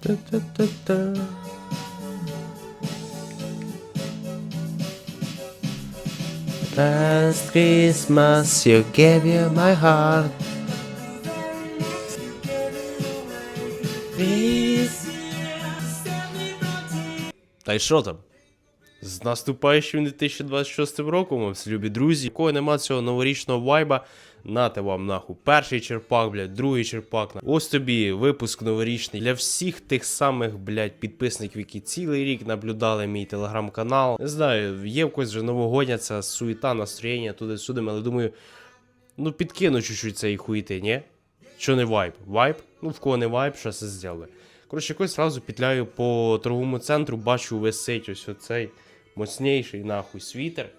Та-та-та-та. Last Christmas you gave you my heart. Та й що там? З наступаючим 2026 роком, любі друзі. Кого нема цього новорічного вайба, нате вам нахуй. Перший черпак, блядь, другий черпак. на- Ось тобі випуск новорічний для всіх тих самих, блядь, підписників, які цілий рік наблюдали мій телеграм-канал. Не знаю, є в когось вже новогодня ця суєта, настроєння туди-сюди, але думаю, ну підкину чуть-чуть цієї хуїти, ні? Що не вайб? Вайб? Ну, в кого не вайб, що це зробили. Коротше, якось зразу петляю по торговому центру, бачу висить ось оцей моцніший нахуй світер.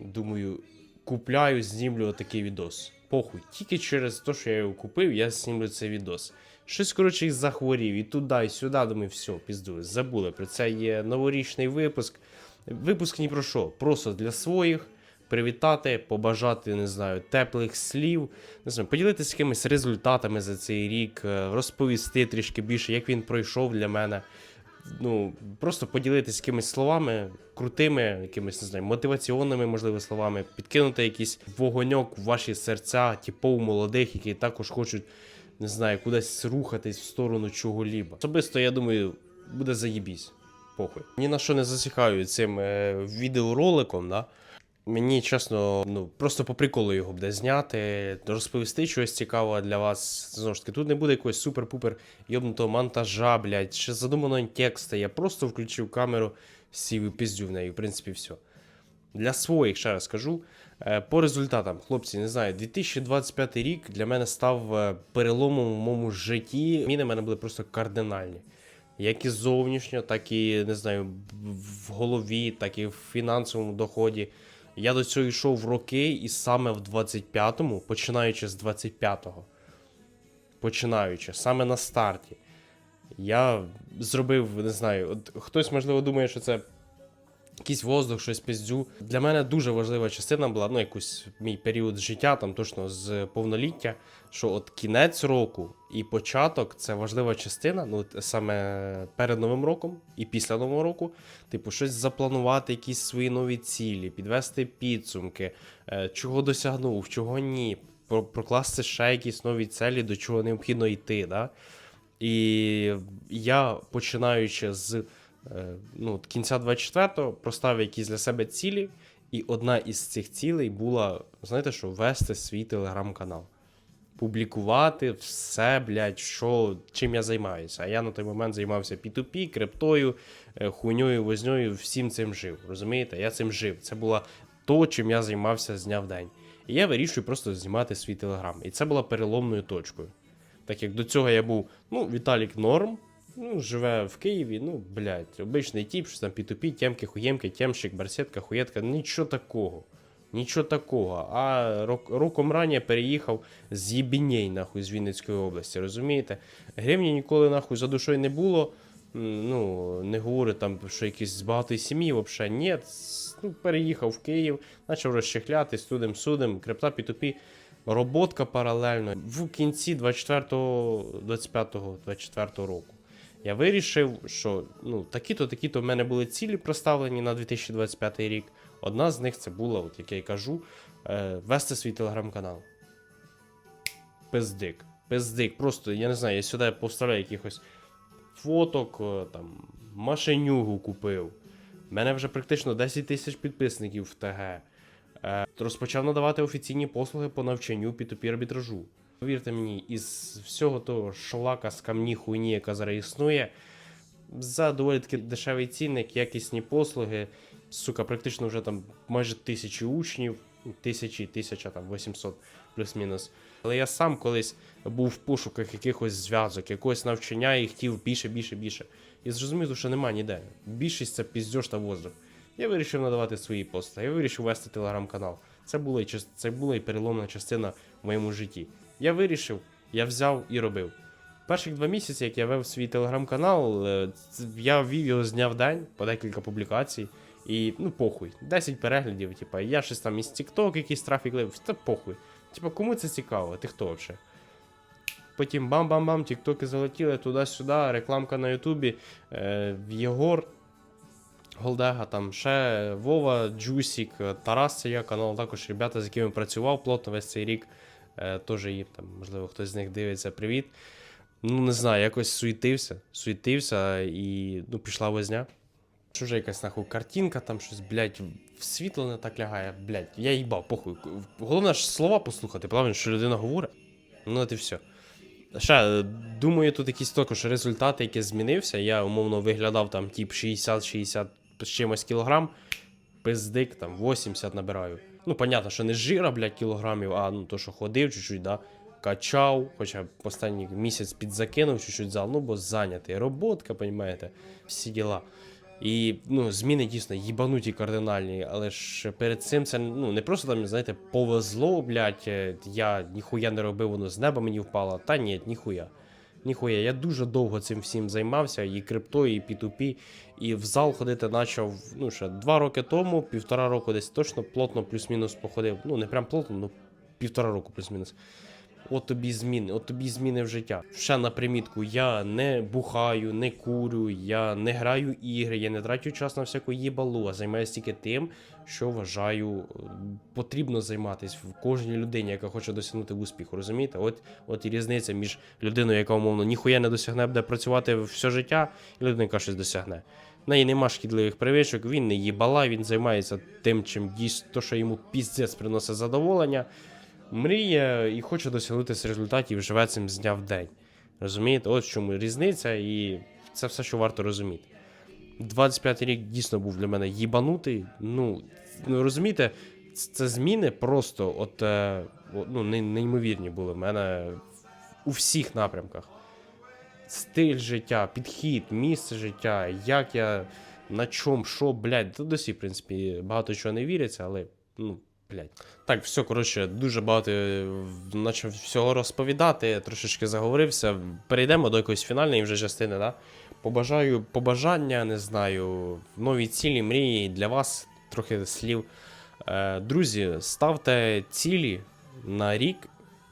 Думаю, купляю, знімлю отакий відос. Похуй, тільки через те, що я його купив, я знімлю цей відос. Щось, коротше, захворів, і туди, і сюди, думаю, все, пізду, забули. Про це є новорічний випуск. Випуск ні про що, просто для своїх. Привітати, побажати, не знаю, теплих слів, не знаю, поділитися якимись результатами за цей рік, е, розповісти трішки більше, як він пройшов для мене. Ну, просто поділитися якимись словами, крутими, якимись, не знаю, мотиваційними, можливо, словами, підкинути якийсь вогоньок в ваші серця, типов молодих, які також хочуть, не знаю, кудись рухатись в сторону чого-ліба. Особисто, я думаю, буде заєбісь. Похуй. Ні на що не засіхаю цим е, відеороликом, да? Мені чесно, ну просто по приколу його буде зняти, розповісти щось цікаве для вас. Знову ж таки, тут не буде якогось супер-пупер йобнутого монтажа, блядь, ще задуманого текста. Я просто включив камеру, сів і піздю в неї, в принципі, все. Для своїх, ще раз кажу, е, по результатам, хлопці, не знаю, 2025 рік для мене став е, переломом в моєму житті. Зміни в мене були просто кардинальні. Як і зовнішньо, так і не знаю, в голові, так і в фінансовому доході. Я до цього йшов в роки, і саме в 25-му, починаючи з 25-го, починаючи, саме на старті, я зробив, не знаю, от хтось, можливо, думає, що це якийсь воздух, щось пиздю. Для мене дуже важлива частина була, ну, якийсь мій період життя, там точно з повноліття, що от кінець року і початок це важлива частина, ну, саме перед Новим роком і після Нового року. Типу, щось запланувати, якісь свої нові цілі, підвести підсумки, е, чого досягнув, чого ні, прокласти ще якісь нові цілі, до чого необхідно йти. Да? І я, починаючи з ну, кінця 24-го, проставив якісь для себе цілі, і одна із цих цілей була, знаєте що, вести свій телеграм-канал. Публікувати все, блядь, що, чим я займаюся. А я на той момент займався P2P, криптою, е, хуйньою, возньою, всім цим жив. Розумієте? Я цим жив. Це було то, чим я займався з дня в день. І я вирішую просто знімати свій телеграм. І це була переломною точкою. Так як до цього я був, ну, Віталік Норм, ну, живе в Києві, ну, блядь, обичний тип, що там P2P, темки, хуємки, темщик, барсетка, хуєтка, нічого такого. Нічого такого. А рок, роком раніше переїхав з Єбінєй, нахуй, з Вінницької області, розумієте? Гривні ніколи нахуй за душою не було. Ну, не говорю там, що якісь з багатої сім'ї, взагалі, ні. Ну, переїхав в Київ, почав розчехлятись тудим судим, крипта P2P. Роботка паралельно. В кінці 24-го, 25-го, 24-го року. Я вирішив, що ну, такі-то, такі-то в мене були цілі проставлені на 2025 рік. Одна з них це була, от як я й кажу, е, вести свій телеграм-канал. Пиздик. Пиздик. Просто, я не знаю, я сюди поставляю якихось фоток, е, там, машинюгу купив. У мене вже практично 10 тисяч підписників в ТГ. Е, розпочав надавати офіційні послуги по навчанню P2P арбітражу. Повірте мені, із всього того шлака з камні хуйні, яка зараз існує, за доволі таки дешевий цінник, якісні послуги. Сука, практично вже там майже тисячі учнів, тисячі, тисяча там 800 плюс-мінус. Але я сам колись був в пошуках якихось зв'язок, якогось навчання і хотів більше, більше, більше. І зрозумів, що нема ніде. Більшість це піздьош та воздух. Я вирішив надавати свої пости, я вирішив вести телеграм-канал. Це була це була і переломна частина в моєму житті. Я вирішив, я взяв і робив. Перших два місяці, як я вев свій телеграм-канал, е, я вів його з дня в день по декілька публікацій. І ну похуй, 10 переглядів, типа, я щось там із TikTok, якийсь трафік лив, та похуй. Типа, кому це цікаво? Ти хто взагалі? потім бам-бам-бам, тіктоки залетіли туди-сюди, рекламка на Ютубі, е, Єгор. Голдега, там ще Вова, Джусік, Тарас це я канал, також ребята, з якими працював плотно весь цей рік. Е, Теж їм там, можливо, хтось з них дивиться. Привіт. Ну, не знаю, якось суетився, суетився і ну, пішла возня. Що вже якась нахуй картинка, там щось, блядь, в світло не так лягає, блядь, я їбав, похуй. Головне ж слова послухати, правильно, що людина говорить. Ну, от і все. Ще, думаю, тут якісь також результати, які змінився. Я умовно виглядав там тип 60-60 з чимось кілограм, пиздик там 80 набираю. Ну, понятно, що не жира, блядь, кілограмів, а ну то, що ходив чуть-чуть, да. Качав, хоча останній місяць підзакинув чуть-чуть зал, ну бо зайнятий. Роботка, понімаєте, всі діла. І ну, зміни дійсно їбануті кардинальні, але ж перед цим це ну, не просто там, знаєте, повезло, блядь, е, я ніхуя не робив, воно з неба мені впало. Та ні, ніхуя. Ніхуя, я дуже довго цим всім займався, і криптою, і P2P, і в зал ходити почав ну, ще два роки тому, півтора року десь точно плотно плюс-мінус походив. Ну, не прям плотно, ну півтора року плюс-мінус. От тобі зміни, от тобі зміни в життя. Ще на примітку, я не бухаю, не курю, я не граю ігри, я не трачу час на всяку їбалу, а займаюся тільки тим, що вважаю е, потрібно займатися в кожній людині, яка хоче досягнути успіху. Розумієте? От, от і різниця між людиною, яка умовно ніхуя не досягне, буде працювати все життя, і людиною, яка щось досягне. В неї нема шкідливих привичок, він не їбала, він займається тим, чим дійсно, то, що йому піздець приносить задоволення мріє і хоче досягнутися результатів, живе цим з дня в день. Розумієте? От в чому різниця, і це все, що варто розуміти. 25 рік дійсно був для мене їбанутий. Ну, ну розумієте, це зміни просто от, е, ну, неймовірні були в мене у всіх напрямках. Стиль життя, підхід, місце життя, як я на чому, що, блядь, досі, в принципі, багато чого не віриться, але ну, блядь. Так, все, коротше, дуже багато е, почав всього розповідати, трошечки заговорився. Перейдемо до якоїсь фінальної вже частини, да? Побажаю побажання, не знаю, нові цілі, мрії для вас, трохи слів. Е, друзі, ставте цілі на рік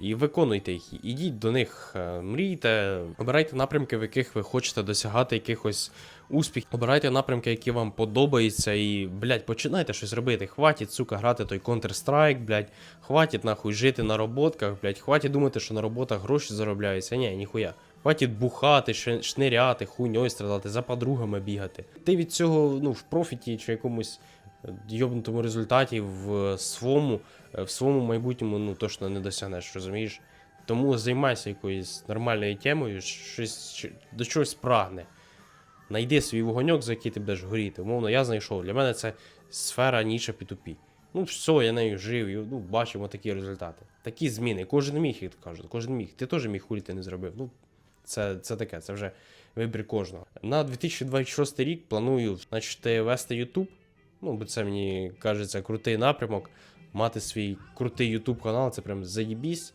і виконуйте їх. Ідіть до них, е, мрійте, обирайте напрямки, в яких ви хочете досягати якихось успіхів. Обирайте напрямки, які вам подобаються, і, блядь, починайте щось робити. Хватить, сука, грати той Counter-Strike, блядь. Хватить нахуй жити на роботках, блядь. Хватить думати, що на роботах гроші заробляються. Ні, ніхуя. Хватить бухати, шниряти, хуйньою страдати, за подругами бігати. Ти від цього, ну, в профіті чи якомусь йобнутому результаті в своєму, е, в своєму майбутньому ну, точно не досягнеш, розумієш? Тому займайся якоюсь нормальною темою, щось, до чогось прагне. Найди свій вогоньок, за який ти будеш горіти. Умовно, я знайшов. Для мене це сфера ніша P2P. Ну, все, я нею жив, ну, бачимо такі результати. Такі зміни. Кожен міг, як кажуть, кожен міг. Ти теж міг хулі ти не зробив. Ну, це, це таке, це вже вибір кожного. На 2026 рік планую, значить, вести YouTube. Ну, бо це мені кажеться крутий напрямок. Мати свій крутий YouTube канал, це прям заєбісь.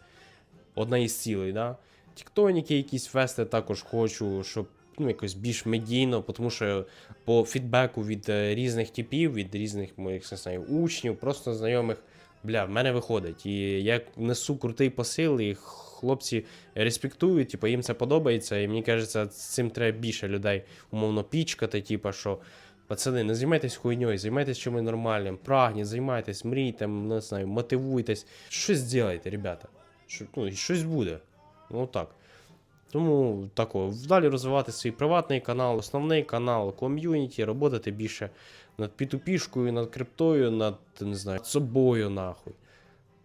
Одна із цілей, да. Тіктоніки якісь вести також хочу, щоб ну, якось більш медійно, тому що по фідбеку від е, різних типів, від різних моїх не знаю, учнів, просто знайомих, бля, в мене виходить. І я несу крутий посил, і хлопці респектують, типу, їм це подобається, і мені кажеться, з цим треба більше людей умовно пічкати, типу, що. Пацани, не займайтесь хуйньою, займайтесь чимось нормальним, прагніть, займайтесь, мрійте, не знаю, мотивуйтесь. Щось зробайте, ребята. Що, ну, щось буде. Ну так. Тому тако, далі розвивати свій приватний канал, основний канал, ком'юніті, роботати більше над P2P-шкою, над криптою, над не знаю, собою, нахуй,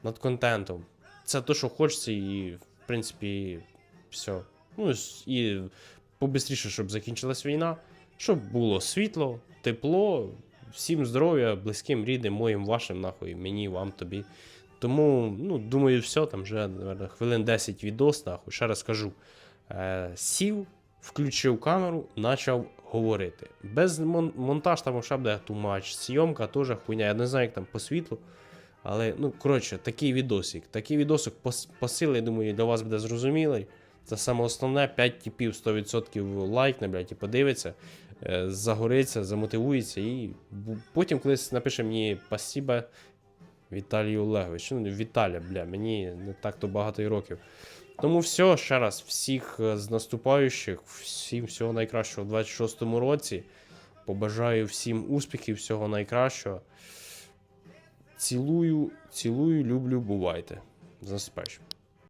над контентом. Це те, що хочеться, і, в принципі, все. Ну і побистріше, щоб закінчилась війна, щоб було світло, тепло, всім здоров'я, близьким, рідним, моїм, вашим, нахуй, мені, вам, тобі. Тому, ну, думаю, все, там вже, наверное, хвилин 10 відос, нахуй. Ще раз кажу. Е, сів, включив камеру, почав говорити. Без мон- монтаж там ще буде тумач. Зйомка теж хуйня. Я не знаю, як там по світлу. Але, ну, коротше, такий відосик. Такий відосик пос- посил, я думаю, для вас буде зрозумілий. Це саме основне, 5 типів 100% лайкне, блядь, і подивиться, загориться, замотивується і потім колись напише мені спасіба Віталій Олегович. Ну, Віталя, бля, мені не так то багато і років. Тому все, ще раз, всіх е, з наступаючих, всім всього найкращого в 26-му році. Побажаю всім успіхів, всього найкращого. Цілую, цілую, люблю, бувайте. З наступаючим.